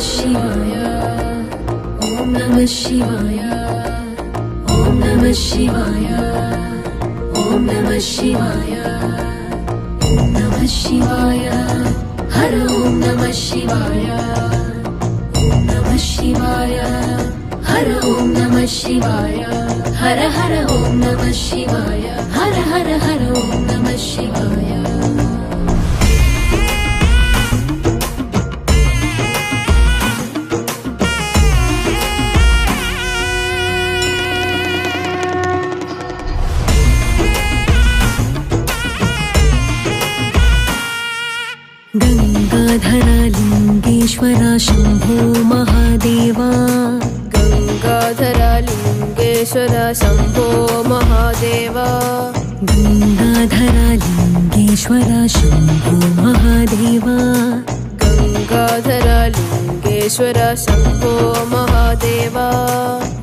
शिवाया। ॐ नम शिवाय। शिवाया। नम शिवाय। हर ॐ नम शिवाय। नम शिवाय। हर ओं नम शिवाय। हर हर ॐ नमः शिवाय। हर हर हर గంగాధర లింగేశ్వర శంభో మహాదేవా.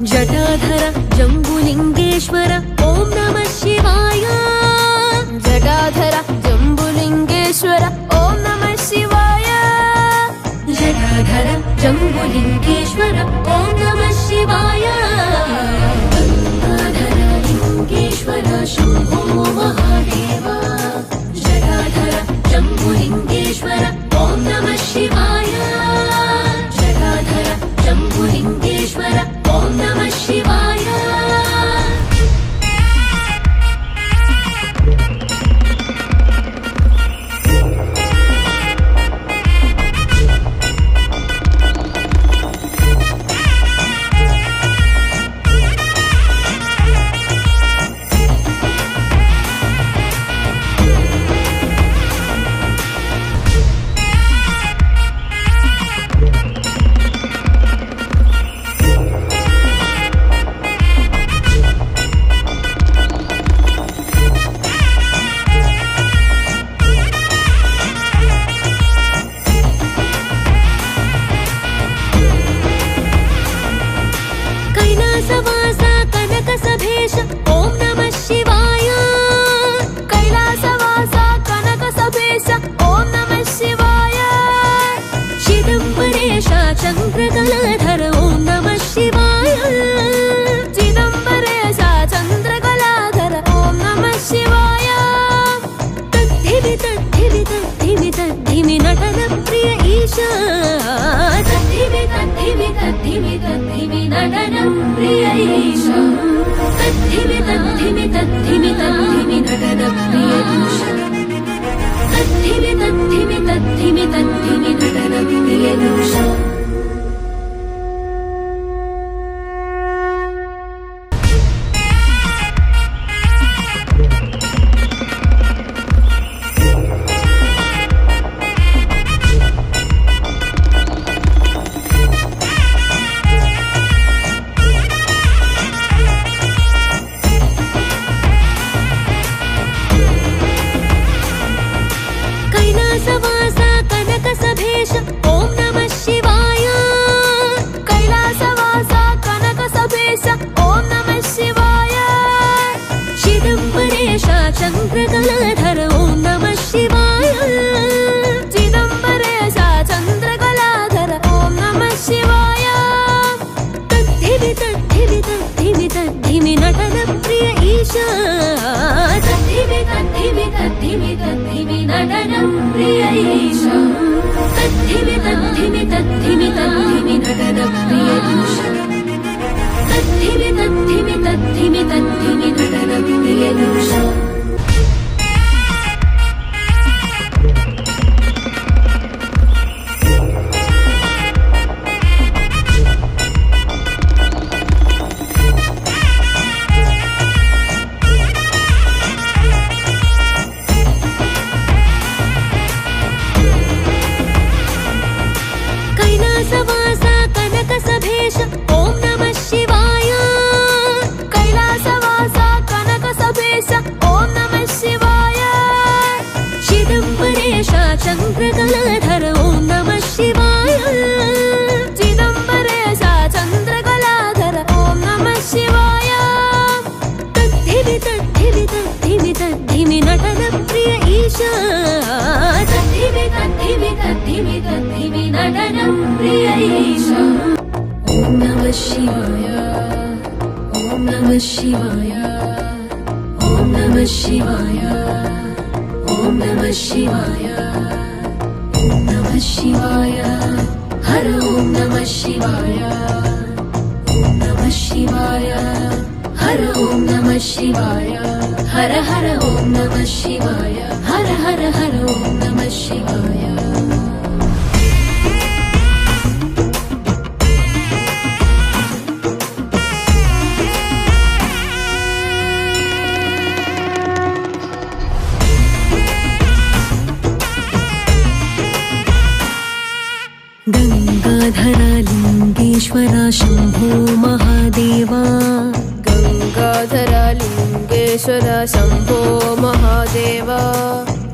జటాధర జంబులింగేశ్వర ఓం నమ శివాయ. జటాధర జంబులింగేశ్వర ఓం నమ శివాయ. జటాధర జంబులింగేశ్వర ఓం నమ శివాయ. గంగాధర లింగేశ్వర శంభో మహాదేవ. మహిమి నటన ప్రియ ఈశా. తద్దిమి తద్దిమి తద్దిమి తద్దిమి నటన ప్రియ ఈశా. తద్దిమి తద్దిమి తద్దిమి తద్దిమి నటన ప్రియ ఈశా. తద్దిమి తద్దిమి తద్దిమి తద్దిమి నటన ప్రియ ఈశా. తద్దిమి నటన ప్రియ ఈశా. తద్దిమి తద్దిమి తద్దిమి తద్దిమి నటన ప్రియ ఈశా. తద్దిమి తద్దిమి తద్దిమి తద్దిమి నటన ప్రియ ఈశా. తద్దిమి తద్దిమి తద్దిమి తద్దిమి నటన ప్రియ ఈశా. या प्रियैष ॐ नमः शिवाय ॐ नमः शिवाय ॐ नमः शिवाय ॐ नमः शिवाय ॐ नमः शिवाय हर ॐ नमः शिवाय ॐ नमः शिवाय हर ॐ नमः शिवाय हर हर ॐ नमः शिवाय हर हर हर ॐ नमः शिवाय शम्भो महादेवा गङ्गाधरलिङ्गेश्वर शम्भो महादेव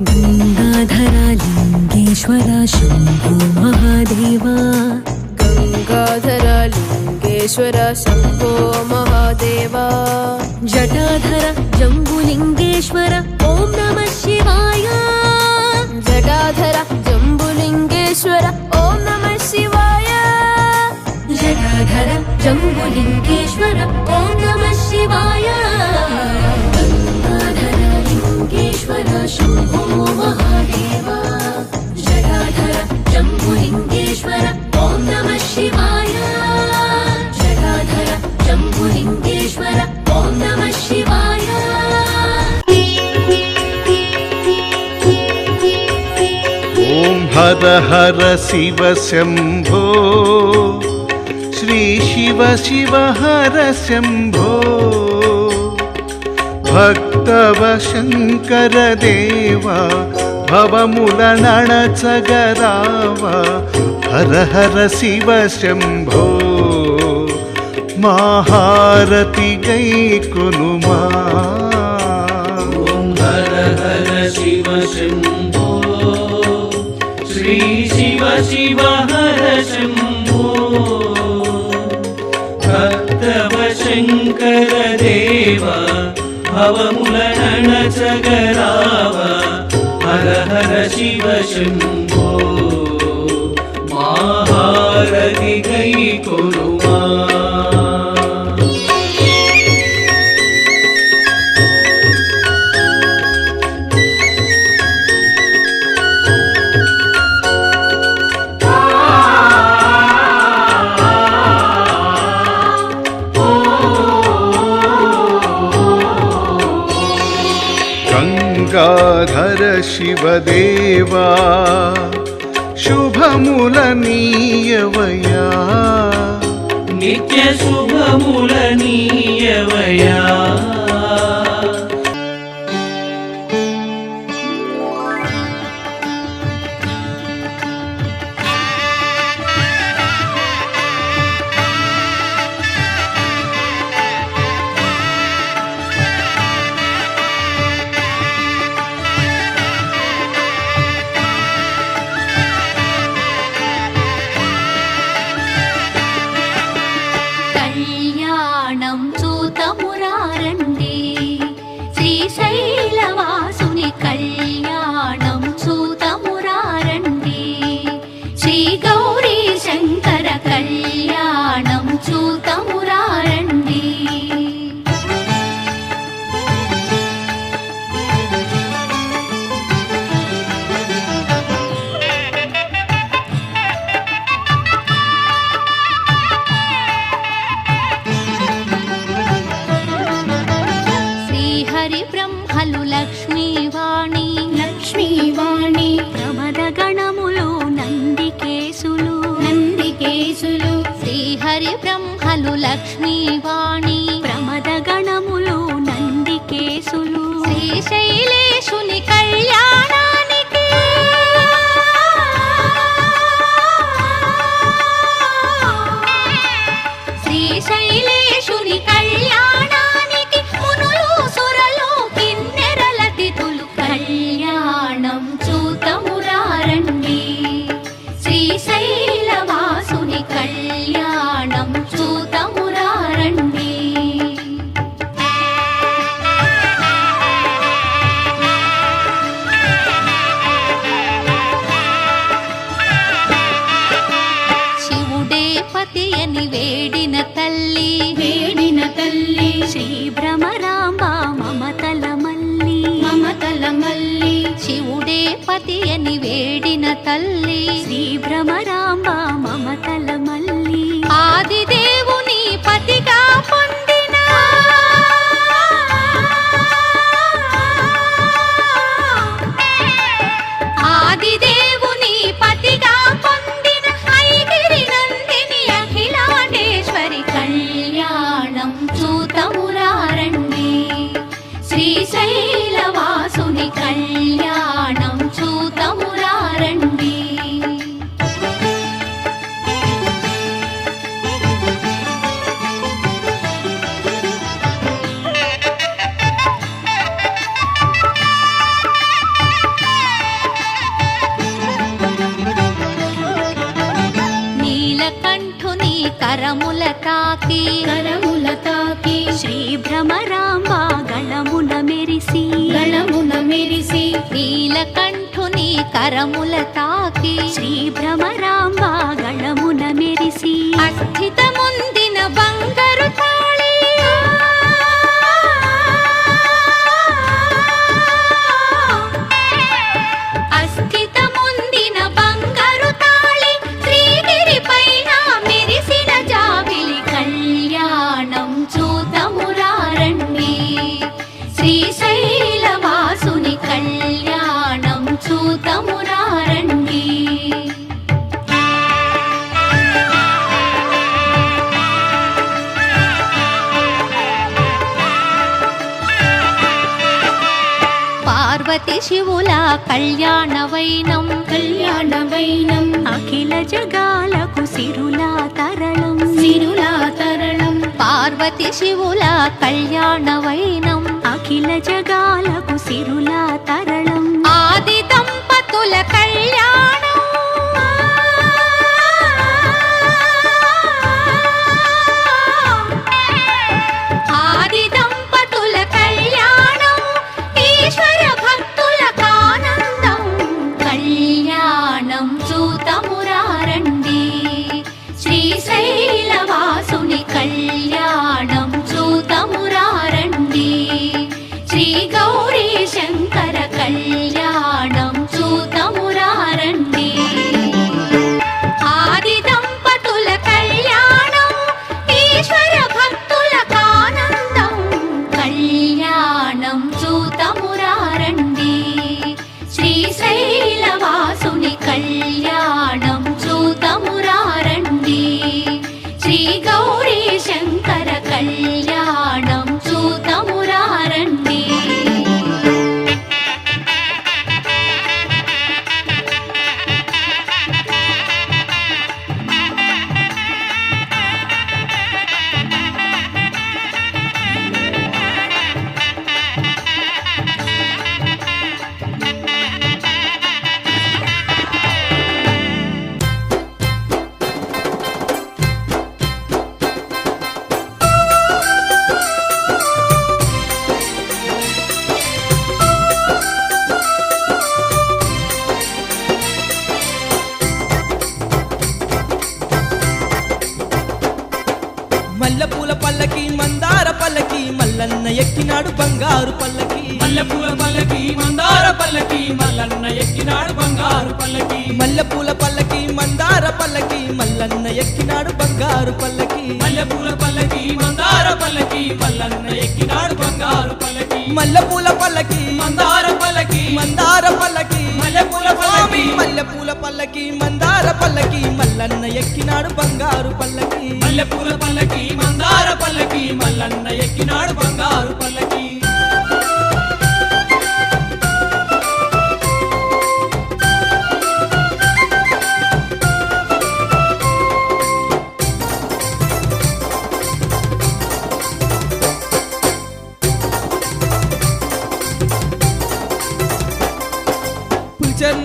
गङ्गाधरा लिङ्गेश्वरा शम्भो महादेवा गङ्गाधरलिङ्गेश्वर शम्भो महादेव जटाधर जम्बुलिङ्गेश्वर ॐ नमः जम्बुलिङ्गेश्वर ॐ नमः शिवाय गङ्गाधर लिङ्गेश्वर शम्भो महादेवा जटाधर जम्बुलिङ्गेश्वर ॐ नमः शिवाय जटाधर जम्बुलिङ्गेश्वर ॐ नमः शिवाय ॐ हर हर शिव शम्भो श्रीशिव शिव हर शम्भो भक्तव शङ्कर देवा भवमुलनणचगरावा हर हर शिव शम्भो महारति गैकुनुमा ॐ हर हर शिव शम्भो श्री शिव शिव हर शम्भो ಶಂಕರ ದೇವ ಭವಮುಲನ ಸಗರಾವ ಹರ ಹರ ಶಿವ ಶಂಭೋ ಮಹಾರತಿ గంగాధర శివదేవా శుభముల నీయవయా నిత్య శుభముల నీయవయా పతియని వేడిన తల్లి. శ్రీ భ్రమరాంబ మమతల మల్లి. ఆదిదే పార్వతి శివుల కళ్యాణ వైనం. కళ్యాణ వైనం. అఖిల జగాలకు సిరులా తరళం సిరులా తరణం. పార్వతి శివుల కళ్యాణ వైనం. అఖిల జగాలకు సిరులా తరళం ఆది దంపతుల కళ్యాణం కళ్యాణం చూతమురారండి ఎక్కినాడు బంగారు పల్లకి. మల్లెపూల పల్లకి మందార పల్లకి మల్లన్న ఎక్కినాడు బంగారు పల్లకి. మల్లెపూల పల్లకి మందార పల్లకి మల్లన్న ఎక్కినాడు బంగారు పల్లకి. మల్లెపూల పల్లకి మందార పల్లకి మల్లన్న ఎక్కినాడు బంగారు పల్లకి. మల్లెపూల పల్లకి మందార పల్లకి మందార పల్లకి. మల్లెపూల పల్లకి మల్లెపూల పల్లకి మందార పల్లకి మల్లన్న ఎక్కినాడు బంగారు పల్లకి. మల్లెపూల పల్లకి మందార పల్లకి మల్లన్న ఎక్కినాడు బంగారు పల్లకి.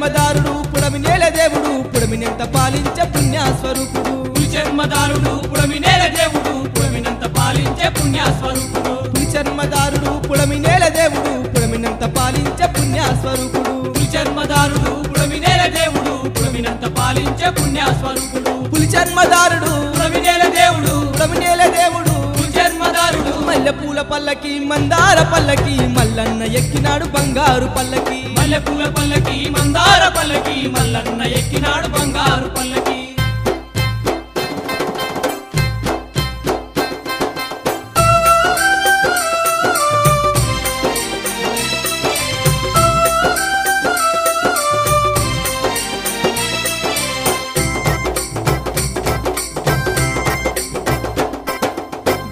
పులిచర్మదారుడు పుడమి నేల దేవుడు పుడమినెంత పాలించే పుణ్యస్వరూపుడు. జన్మదారుడు పుడమి నేల దేవుడు పుడమినంత పాలించే పుణ్యస్వరూపుడు. పులిచర్మదారుడు పుడమి నేల దేవుడు పుడమినంత పాలించే పుణ్యస్వరూపుడు. జన్మదారుడు పుడమి నేల దేవుడు పుడమినంత పాలించే పుణ్యస్వరూపుడు. పులిచర్మదారుడు పుడమి నేల దేవుడు పుడమి నేల దేవుడు. జన్మదారుడు. మల్లె మల్లెపూల పల్లకి మందార పల్లకి మల్లన్న ఎక్కినాడు బంగారు పల్లకి. మల్లెపూల పల్లకి మందార పల్లకి మల్లన్న ఎక్కినాడు బంగారు పల్లకి.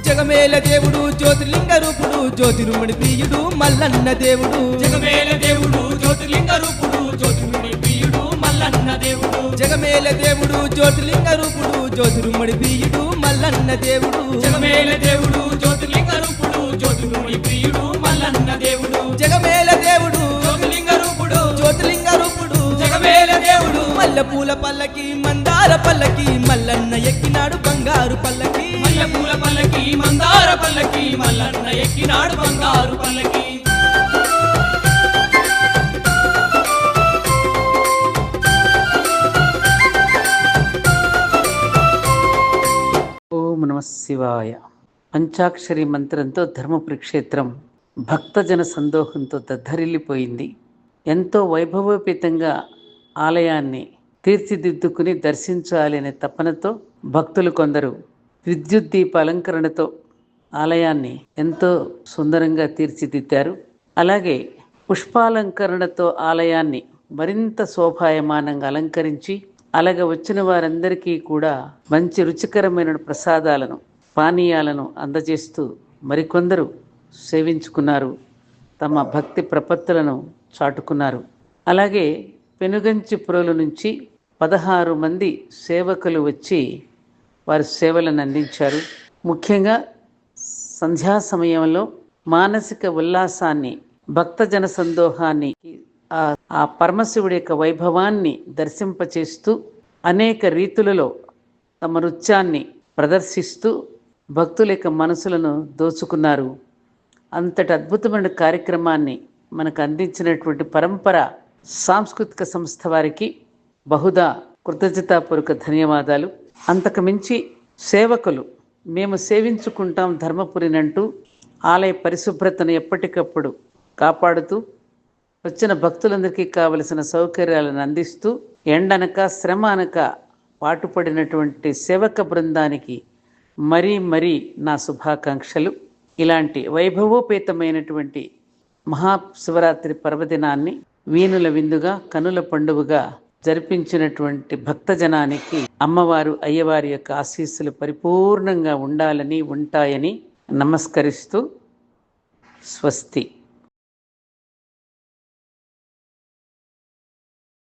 జగమేల దేవుడు జ్యోతిలింగ రూపుడు జ్యోతిరుమణి ప్రియుడు మల్లన్న దేవుడు. జగమేల దేవుడు జ్యోతిలింగ రూపుడు జ్యోతిముడి ప్రియుడు మల్లన్న దేవుడు. జగమేల దేవుడు జ్యోతిలింగ రూపుడు జ్యోతిరుమడి ప్రియుడు మల్లన్న దేవుడు. జగమేల దేవుడు జ్యోతిలింగ రూపుడు జ్యోతిముడి ప్రియుడు మల్లన్న దేవుడు. జగమేల దేవుడు జ్యోతిలింగ రూపుడు. జ్యోతిలింగ రూపుడు. జగమేల దేవుడు. మల్లెపూల పల్లకి మందార పల్లకి మల్లన్న ఎక్కినాడు బంగారు పల్లకి. మల్లెపూల పల్లకి మందార పల్లకి మల్లన్న ఎక్కినాడు బంగారు పల్లకి. శివాయ పంచాక్షరి మంత్రంతో ధర్మపురి క్షేత్రం భక్తజన సందోహంతో దద్దరిల్లిపోయింది. ఎంతో వైభవోపేతంగా ఆలయాన్ని తీర్చిదిద్దుకుని దర్శించాలి అనే తపనతో భక్తులు కొందరు విద్యుత్ దీప అలంకరణతో ఆలయాన్ని ఎంతో సుందరంగా తీర్చిదిద్దారు. అలాగే పుష్పాలంకరణతో ఆలయాన్ని మరింత శోభాయమానంగా అలంకరించి అలాగే వచ్చిన వారందరికీ కూడా మంచి రుచికరమైన ప్రసాదాలను పానీయాలను అందజేస్తూ మరికొందరు సేవించుకున్నారు. తమ భక్తి ప్రపత్తులను చాటుకున్నారు. అలాగే పెనుగంచిపురల నుంచి పదహారు మంది సేవకులు వచ్చి వారి సేవలను అందించారు. ముఖ్యంగా సంధ్యా సమయంలో మానసిక ఉల్లాసాన్ని భక్తజన సందోహాన్ని ఆ పరమశివుడి యొక్క వైభవాన్ని దర్శింపచేస్తూ అనేక రీతులలో తమ నృత్యాన్ని ప్రదర్శిస్తూ భక్తుల యొక్క మనసులను దోచుకున్నారు. అంతటి అద్భుతమైన కార్యక్రమాన్ని మనకు అందించినటువంటి పరంపర సాంస్కృతిక సంస్థ వారికి బహుదా కృతజ్ఞతాపూర్వక ధన్యవాదాలు. అంతకు మించి సేవకులు మేము సేవించుకుంటాం ధర్మపురినంటూ ఆలయ పరిశుభ్రతను ఎప్పటికప్పుడు కాపాడుతూ వచ్చిన భక్తులందరికీ కావలసిన సౌకర్యాలను అందిస్తూ ఎండనక శ్రమ అనక పాటుపడినటువంటి సేవక బృందానికి మరీ మరీ నా శుభాకాంక్షలు. ఇలాంటి వైభవోపేతమైనటువంటి మహాశివరాత్రి పర్వదినాన్ని వీణుల విందుగా కనుల పండుగగా జరిపించినటువంటి భక్తజనానికి అమ్మవారు అయ్యవారి యొక్క ఆశీస్సులు పరిపూర్ణంగా ఉండాలని ఉంటాయని నమస్కరిస్తూ స్వస్తి.